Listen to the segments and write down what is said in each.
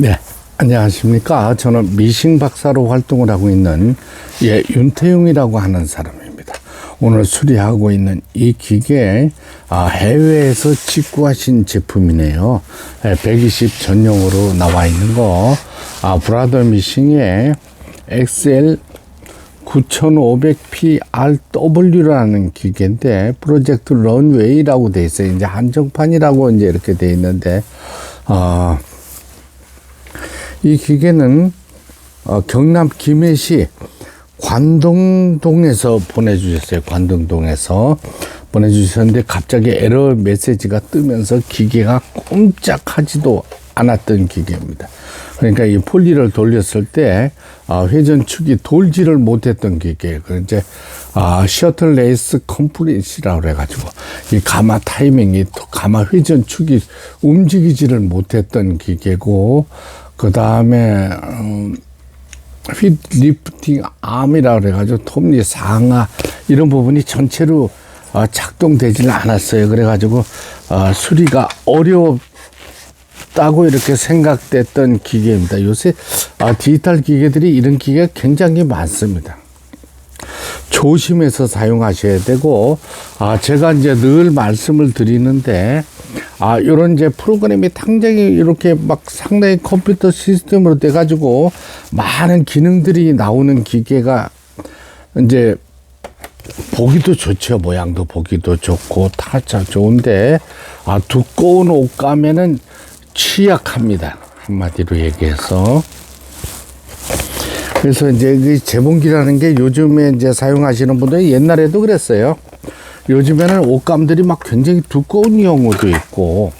네, 안녕하십니까. 저는 미싱 박사로 활동을 하고 있는 예, 윤태용이라고 하는 사람입니다. 오늘 수리하고 있는 이 기계, 아, 해외에서 직구하신 제품이네요. 예, 120 전용으로 나와 있는 거, 아, 브라더 미싱의 XL 9500PRW라는 기계인데 프로젝트 런웨이라고 돼 있어요. 이제 한정판이라고 이제 이렇게 돼 있는데 어, 이 기계는 어, 경남 김해시 관동동에서 보내주셨어요. 관동동에서 보내주셨는데 갑자기 에러 메시지가 뜨면서 기계가 꼼짝하지도 않았던 기계입니다. 그러니까 이 폴리를 돌렸을 때 아, 회전축이 돌지를 못했던 기계. 그 이제 아, 셔틀 레이스 컴플릿이라고 그래가지고 이 가마 타이밍이 가마 회전축이 움직이지를 못했던 기계고 그 다음에 음, 휘 리프팅 암이라 그래가지고 톱니 상하 이런 부분이 전체로 어, 작동되지는 않았어요. 그래가지고 어, 수리가 어렵다고 이렇게 생각됐던 기계입니다. 요새 어, 디지털 기계들이 이런 기계가 굉장히 많습니다. 조심해서 사용하셔야 되고 아 제가 이제 늘 말씀을 드리는데 아 요런 이제 프로그램이 당장이 이렇게 막 상당히 컴퓨터 시스템으로 돼 가지고 많은 기능들이 나오는 기계가 이제 보기도 좋죠. 모양도 보기도 좋고 타짜 좋은데 아 두꺼운 옷감에는 취약합니다. 한마디로 얘기해서. 그래서 이제 그 재봉기라는 게 요즘에 이제 사용하시는 분들이 옛날에도 그랬어요. 요즘에는 옷감들이 막 굉장히 두꺼운 경우도 있고,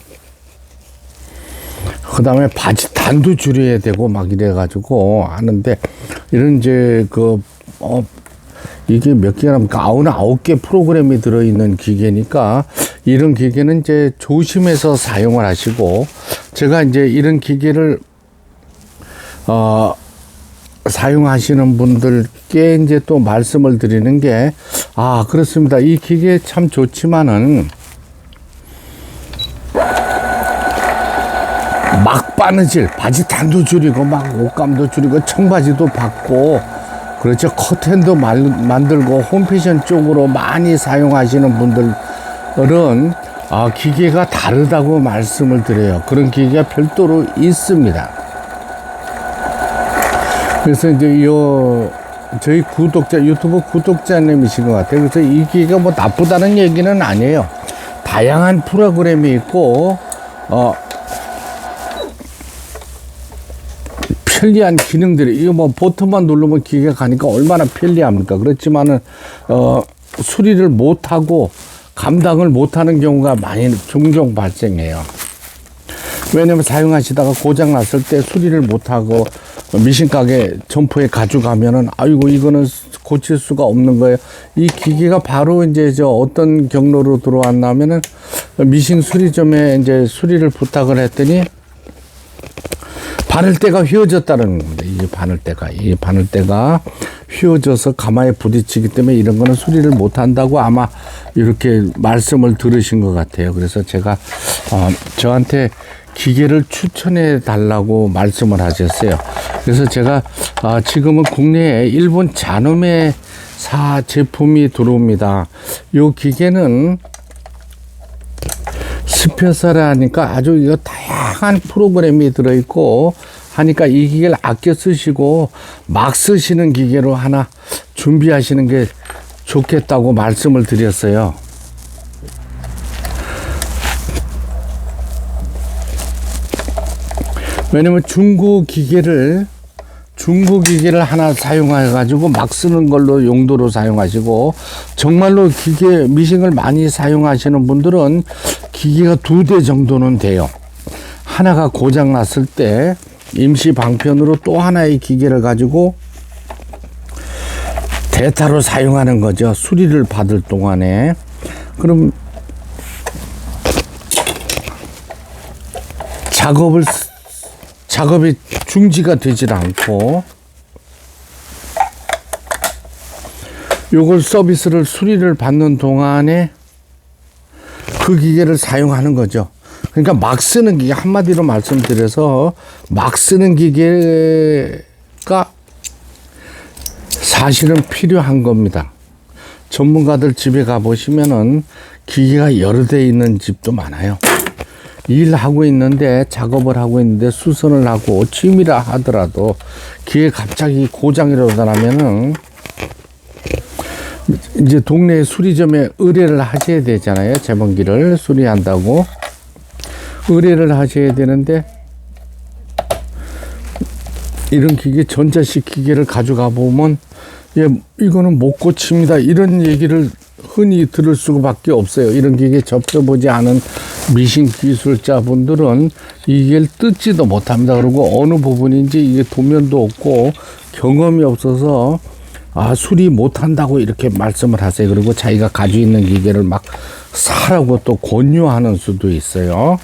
그 다음에 바지 단도 줄여야 되고 막 이래가지고 하는데, 이런 이제 그, 어, 이게 몇 개랍니까? 아홉, 아홉 개 프로그램이 들어있는 기계니까, 이런 기계는 이제 조심해서 사용을 하시고, 제가 이제 이런 기계를, 어, 사용하시는 분들께 이제 또 말씀을 드리는 게, 아, 그렇습니다. 이 기계 참 좋지만은, 막 바느질, 바지 단도 줄이고, 막 옷감도 줄이고, 청바지도 받고, 그렇죠. 커튼도 말, 만들고, 홈패션 쪽으로 많이 사용하시는 분들은, 아, 기계가 다르다고 말씀을 드려요. 그런 기계가 별도로 있습니다. 그래서 이제 요 저희 구독자 유튜브 구독자님이신 것 같아요. 그래서 이 기계가 뭐 나쁘다는 얘기는 아니에요. 다양한 프로그램이 있고 어 편리한 기능들이 이거 뭐 버튼만 누르면 기계가 가니까 얼마나 편리합니까? 그렇지만은 어 수리를 못 하고 감당을 못 하는 경우가 많이 종종 발생해요. 왜냐면 사용하시다가 고장 났을 때 수리를 못 하고 미신 가게 점포에 가져가면은 아이고 이거는 고칠 수가 없는 거예요. 이 기계가 바로 이제 저 어떤 경로로 들어왔냐면은 미싱 수리점에 이제 수리를 부탁을 했더니 바늘대가 휘어졌다는 겁니다. 이 바늘대가 이 바늘대가 휘어져서 가마에 부딪히기 때문에 이런 거는 수리를 못 한다고 아마 이렇게 말씀을 들으신 것 같아요. 그래서 제가 어, 저한테 기계를 추천해 달라고 말씀을 하셨어요. 그래서 제가 아, 지금은 국내에 일본 잔음의 사 제품이 들어옵니다. 요 기계는 스페셜을 하니까 아주 이거 다양한 프로그램이 들어있고 하니까 이 기계를 아껴 쓰시고 막 쓰시는 기계로 하나 준비하시는 게 좋겠다고 말씀을 드렸어요. 왜냐면 중고 기계를 중고 기계를 하나 사용해 가지고 막 쓰는 걸로 용도로 사용하시고 정말로 기계 미싱을 많이 사용하시는 분들은 기계가 두 대 정도는 돼요. 하나가 고장 났을 때 임시 방편으로 또 하나의 기계를 가지고 대타로 사용하는 거죠. 수리를 받을 동안에. 그럼 작업을 작업이 중지가 되질 않고 요걸 서비스를 수리를 받는 동안에 그 기계를 사용하는 거죠. 그러니까 막 쓰는 기계 한마디로 말씀드려서 막 쓰는 기계가 사실은 필요한 겁니다. 전문가들 집에 가 보시면은 기계가 여러 대 있는 집도 많아요. 일하고 있는데 작업을 하고 있는데 수선을 하고 취미라 하더라도 기계 갑자기 고장이라도 나면은 이제 동네 수리점에 의뢰를 하셔야 되잖아요. 제본기를 수리한다고 의뢰를 하셔야 되는데 이런 기계 전자식 기계를 가져가 보면 예 이거는 못 고칩니다 이런 얘기를 흔히 들을 수밖에 없어요. 이런 기계 접해보지 않은 미신 기술자분들은 이게 뜯지도 못합니다. 그리고 어느 부분인지 이게 도면도 없고 경험이 없어서 아 수리 못한다고 이렇게 말씀을 하세요. 그리고 자기가 가지고 있는 기계를 막 사라고 또 권유하는 수도 있어요.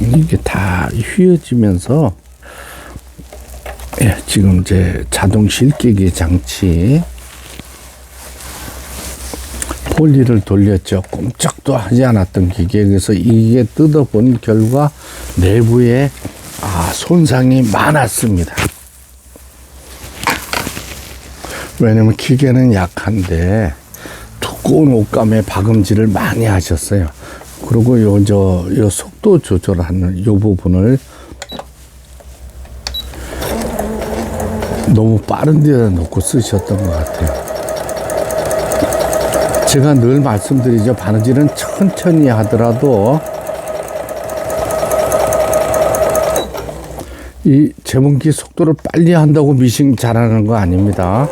이게 다 휘어지면서 예, 지금 이제 자동 실기기 장치 폴리를 돌렸죠. 꼼짝도 하지 않았던 기계. 그래서 이게 뜯어본 결과 내부에 아, 손상이 많았습니다. 왜냐면 기계는 약한데 두꺼운 옷감에 박음질을 많이 하셨어요. 그리고 요, 저, 요 속도 조절하는 요 부분을 너무 빠른 데다 놓고 쓰셨던 것 같아요. 제가 늘 말씀드리죠. 바느질은 천천히 하더라도 이 재봉기 속도를 빨리 한다고 미싱 잘하는 거 아닙니다.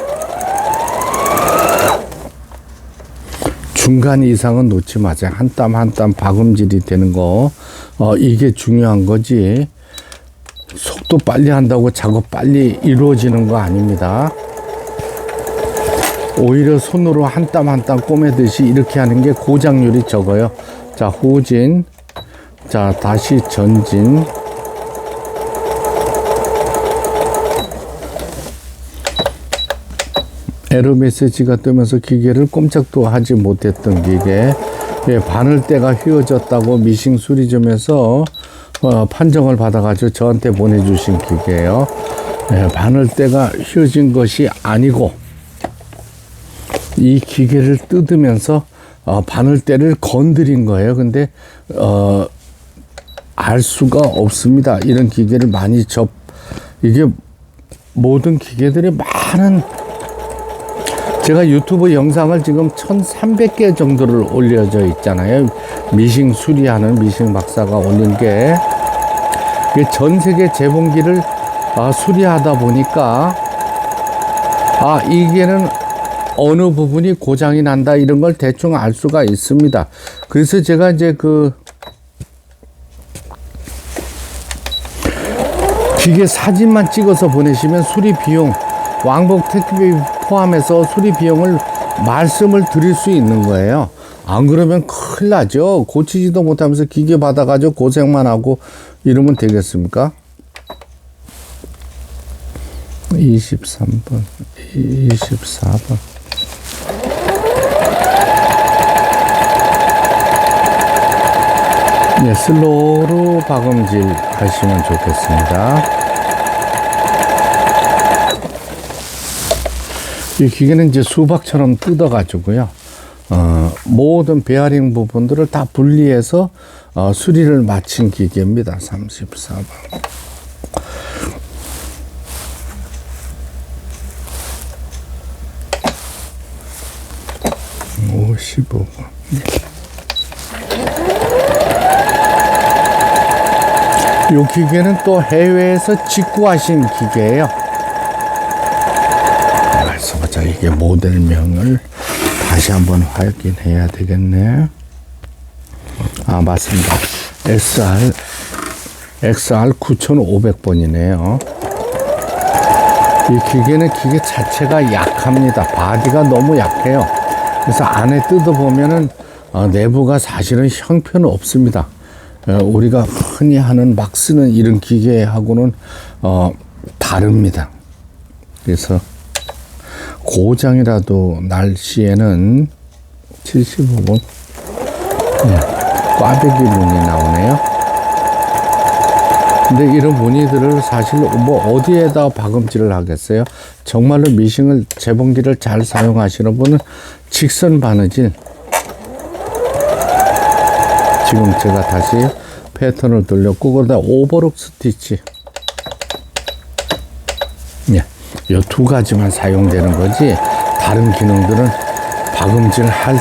중간 이상은 놓지 마세요. 한 땀 한 땀 박음질이 되는 거, 어, 이게 중요한 거지. 속도 빨리 한다고 작업 빨리 이루어지는 거 아닙니다. 오히려 손으로 한 땀 한 땀 꼬매듯이 이렇게 하는 게 고장률이 적어요. 자, 후진. 자, 다시 전진. 에러 메시지가 뜨면서 기계를 꼼짝도 하지 못했던 기계. 예, 바늘대가 휘어졌다고 미싱 수리점에서 어, 판정을 받아가지고 저한테 보내주신 기계예요. 예, 바늘대가 휘어진 것이 아니고 이 기계를 뜯으면서 어, 바늘대를 건드린 거예요. 근데 어, 알 수가 없습니다. 이런 기계를 많이 접 이게 모든 기계들이 많은 제가 유튜브 영상을 지금 1300개 정도를 올려져 있잖아요. 미싱 수리하는 미싱 박사가 올린 게. 전 세계 재봉기를 아, 수리하다 보니까 아, 이게는 어느 부분이 고장이 난다 이런 걸 대충 알 수가 있습니다. 그래서 제가 이제 그 기계 사진만 찍어서 보내시면 수리 비용 왕복 택배 포함해서 수리 비용을 말씀을 드릴 수 있는 거예요. 안 그러면 큰일 나죠. 고치지도 못하면서 기계 받아가지고 고생만 하고 이러면 되겠습니까? 23번, 24번. 네, 슬로우로 박음질 하시면 좋겠습니다. 이 기계는 이제 수박처럼 뜯어가지고요. 어, 모든 베어링 부분들을 다 분리해서 어, 수리를 마친 기계입니다. 34번. 55번. 이 기계는 또 해외에서 직구하신 기계예요. 그래서 보자 이게 모델명을 다시 한번 확인해야 되겠네. 아 맞습니다. SR XR 9500번이네요. 이 기계는 기계 자체가 약합니다. 바디가 너무 약해요. 그래서 안에 뜯어보면은 어, 내부가 사실은 형편은 없습니다. 어, 우리가 흔히 하는 막 쓰는 이런 기계하고는 어, 다릅니다. 그래서 고장이라도 날 시에는 75분. 예, 꽈배기 무늬 나오네요. 근데 이런 무늬들을 사실 뭐 어디에다 박음질을 하겠어요? 정말로 미싱을 재봉기를 잘 사용하시는 분은 직선 바느질 지금 제가 다시 패턴을 돌렸고 그러다 오버록 스티치 예, 이두 가지만 사용되는 거지 다른 기능들은 박음질 할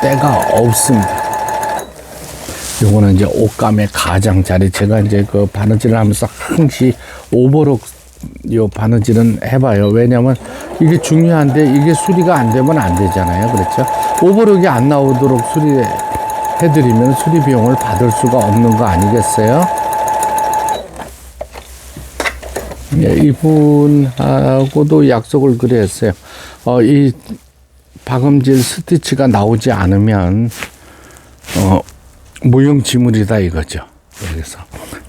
데가 없습니다. 요거는 이제 옷감의 가장자리 제가 이제 그 바느질을 하면서 항시 오버록 요 바느질은 해봐요. 왜냐면 이게 중요한데 이게 수리가 안 되면 안 되잖아요. 그렇죠? 오버록이 안 나오도록 수리해드리면 수리 비용을 받을 수가 없는 거 아니겠어요? 예, 이분하고도 약속을 그래 했어요. 어, 이 박음질 스티치가 나오지 않으면, 어, 무용지물이다 이거죠. 그래서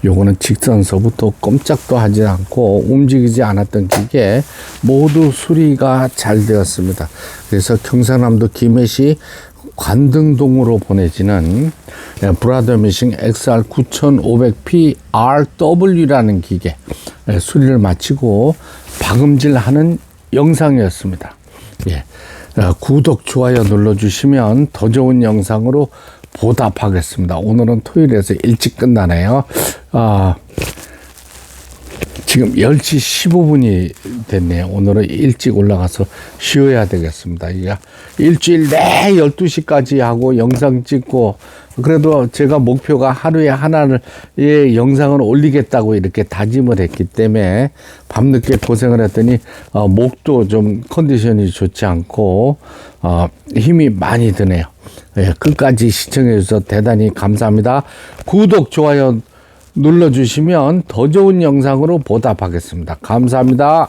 요거는 직선서부터 꼼짝도 하지 않고 움직이지 않았던 기계 모두 수리가 잘 되었습니다. 그래서 경상남도 김해시 관등동으로 보내지는 예, 브라더 미싱 XR 9500P RW라는 기계 예, 수리를 마치고 박음질하는 영상이었습니다. 예. 어, 구독, 좋아요 눌러주시면 더 좋은 영상으로 보답하겠습니다. 오늘은 토요일에서 일찍 끝나네요. 아, 지금 10시 15분이 됐네요. 오늘은 일찍 올라가서 쉬어야 되겠습니다. 일주일 내 12시까지 하고 영상 찍고 그래도 제가 목표가 하루에 하나를 예, 영상을 올리겠다고 이렇게 다짐을 했기 때문에 밤늦게 고생을 했더니 어, 목도 좀 컨디션이 좋지 않고 어, 힘이 많이 드네요. 예, 끝까지 시청해 주셔서 대단히 감사합니다. 구독, 좋아요 눌러주시면 더 좋은 영상으로 보답하겠습니다. 감사합니다.